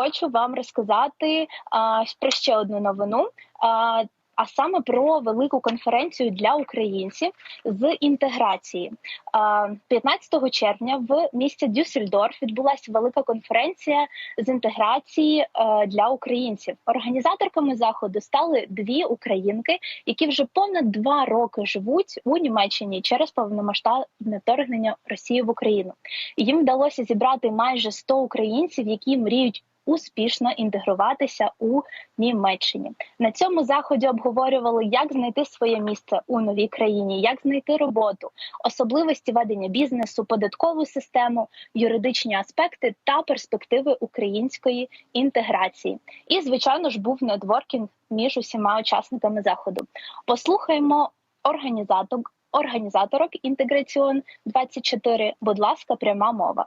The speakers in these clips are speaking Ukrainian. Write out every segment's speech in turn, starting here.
Хочу вам розказати а, про ще одну новину. А, а саме про велику конференцію для українців з інтеграції. 15 червня в місті Дюссельдорф відбулася велика конференція з інтеграції е, для українців. Організаторками заходу стали дві українки, які вже понад два роки живуть у Німеччині через повномасштабне вторгнення Росії в Україну. Їм вдалося зібрати майже 100 українців, які мріють успішно інтегруватися у Німеччині. На цьому заході обговорювали, як знайти своє місце у новій країні, як знайти роботу, особливості ведення бізнесу, податкову систему, юридичні аспекти та перспективи української інтеграції. І, звичайно ж, був нетворкінг між усіма учасниками заходу. Послухаємо організаток. Організаторок інтеграціон 24 Будь ласка, пряма мова.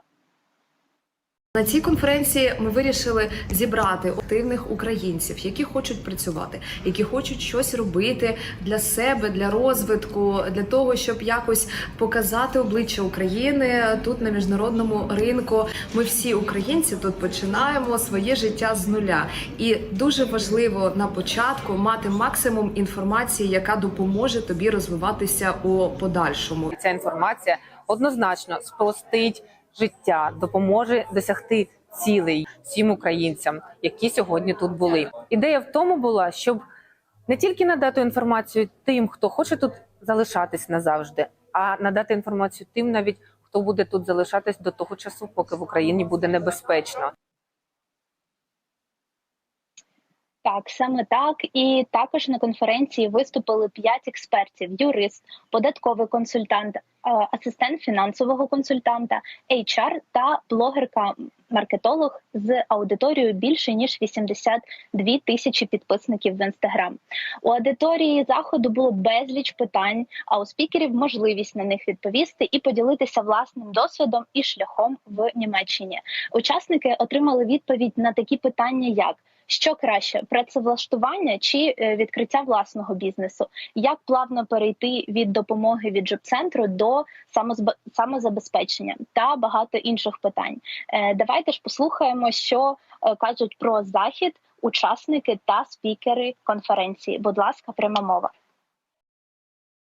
На цій конференції ми вирішили зібрати активних українців, які хочуть працювати, які хочуть щось робити для себе, для розвитку, для того, щоб якось показати обличчя України тут на міжнародному ринку. Ми всі українці тут починаємо своє життя з нуля, і дуже важливо на початку мати максимум інформації, яка допоможе тобі розвиватися у подальшому. ця інформація однозначно спростить життя, допоможе досягти цілей всім українцям, які сьогодні тут були. Ідея в тому була, щоб не тільки надати інформацію тим, хто хоче тут залишатись назавжди, а надати інформацію тим, навіть хто буде тут залишатись до того часу, поки в Україні буде небезпечно. Так, саме так. І також на конференції виступили п'ять експертів: юрист, податковий консультант, е, асистент фінансового консультанта, HR та блогерка-маркетолог з аудиторією більше ніж 82 тисячі підписників в інстаграм. У аудиторії заходу було безліч питань, а у спікерів можливість на них відповісти і поділитися власним досвідом і шляхом в Німеччині. Учасники отримали відповідь на такі питання, як що краще працевлаштування чи е, відкриття власного бізнесу? Як плавно перейти від допомоги від джоб-центру до самозабезпечення та багато інших питань? Е, Давайте ж послухаємо, що е, кажуть про захід учасники та спікери конференції. Будь ласка, пряма мова.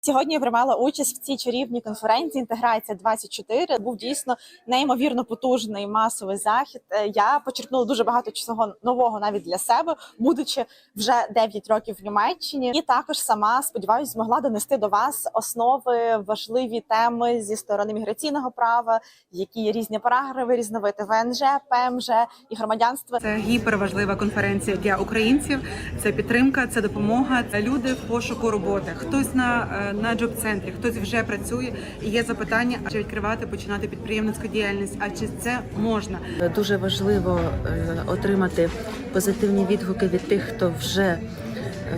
Сьогодні я приймала участь в цій чарівній конференції Інтеграція 24 Був дійсно неймовірно потужний масовий захід. Е, Я почерпнула дуже багато чого нового навіть для себе, будучи вже 9 років в Німеччині, і також сама сподіваюся, змогла донести до вас основи важливі теми зі сторони міграційного права, які різні параграфи, різновиди ВНЖ, ПМЖ і громадянства. Це гіперважлива конференція для українців. Це підтримка, це допомога. Це люди в пошуку роботи. Хтось на, е, на джоб-центрі, хтось вже працює. І є запитання, а чи відкривати, починати підприємницьку діяльність, а чи це можна? Дуже важливо е, отримати позитивні відгуки від тих, хто вже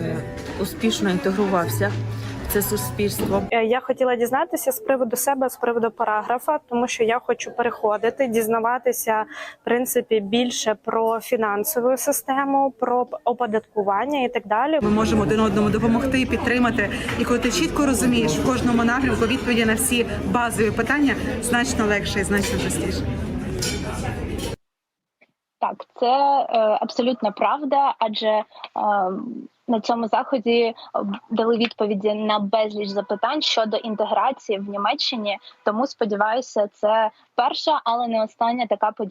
е, успішно інтегрувався це суспільство. Е, Я хотіла дізнатися з приводу себе, з приводу параграфа, тому що я хочу переходити, дізнаватися в принципі більше про фінансову систему, про оподаткування і так далі. Ми можемо один одному допомогти, підтримати. І коли ти чітко розумієш в кожному напрямку відповіді на всі базові питання, значно легше і значно простіше. Так, це е, абсолютно правда, адже е, на цьому заході е, дали відповіді на безліч запитань щодо інтеграції в Німеччині. Тому сподіваюся, це перша, але не остання така подія.